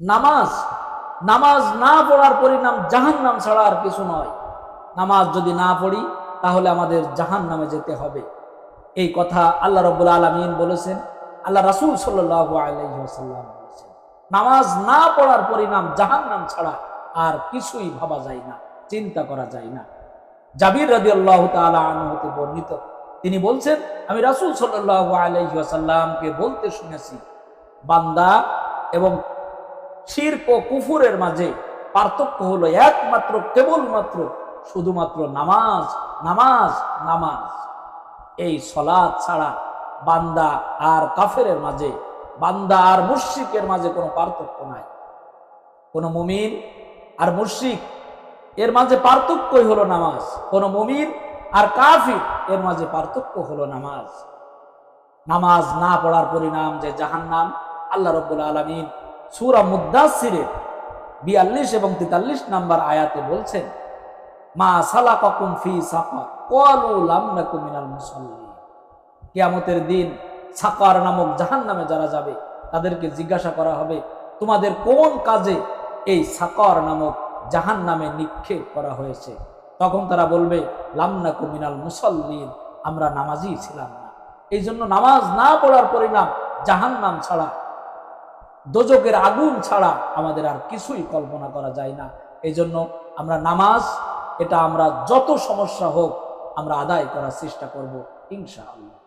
নামাজ নামাজ না পড়ার পরিণাম জাহান নাম ছাড়া আর কিছু নয়। নামাজ যদি না পড়ি, তাহলে আমাদের জাহান নামে যেতে হবে। এই কথা আল্লাহ রব্বুল আলমিন বলেছেন, আল্লাহ রাসুল সাল্লাহ আলাইসাল্লাম বলেছেন, নামাজ না পড়ার পরিণাম জাহান নাম ছাড়া আর কিছুই ভাবা যায় না, চিন্তা করা যায় না। জাবির রাজি আল্লাহ হতে বর্ণিত, তিনি বলছেন, আমি রাসুল সাল্লাহ আলাইসাল্লামকে বলতে শুনেছি, বান্দা এবং শির্ক ও কুফুরের মাঝে পার্থক্য হলো একমাত্র, কেবলমাত্র, শুধুমাত্র নামাজ নামাজ নামাজ। এই সলাদ ছাড়া বান্দা আর কাফেরের মাঝে, বান্দা আর মুশিকের মাঝে কোনো পার্থক্য নাই। কোনো মুমিন আর মুশিক এর মাঝে পার্থক্যই হলো নামাজ। কোনো মুমিন আর কাফির, এর মাঝে পার্থক্য হলো নামাজ। নামাজ না পড়ার পরিণাম যে জাহান্নাম, আল্লাহ রব্বুল আলমিন সুরা মুদাসিরের বিয়াল্লিশ এবং তেতাল্লিশ নাম্বার আয়াতে বলছেন, মা সালা ককুম ফি সাফা কলু লামনাকু কিয়ামতের দিন সাকার নামক জাহান নামে যারা যাবে, তাদেরকে জিজ্ঞাসা করা হবে, তোমাদের কোন কাজে এই সাকর নামক জাহান নামে নিক্ষেপ করা হয়েছে? তখন তারা বলবে লামনা কুমিনাল মুসল্লিন, আমরা নামাজই ছিলাম না। এই জন্য নামাজ না পড়ার পরিণাম জাহান নাম ছাড়া দোজকের আগুন ছাড়া আমাদের আর কিছুই কল্পনা করা যায় না। এই জন্য আমরা নামাজ, এটা আমরা যত সমস্যা হোক, আমরা আদায় করার চেষ্টা করব, ইনশাআল্লাহ।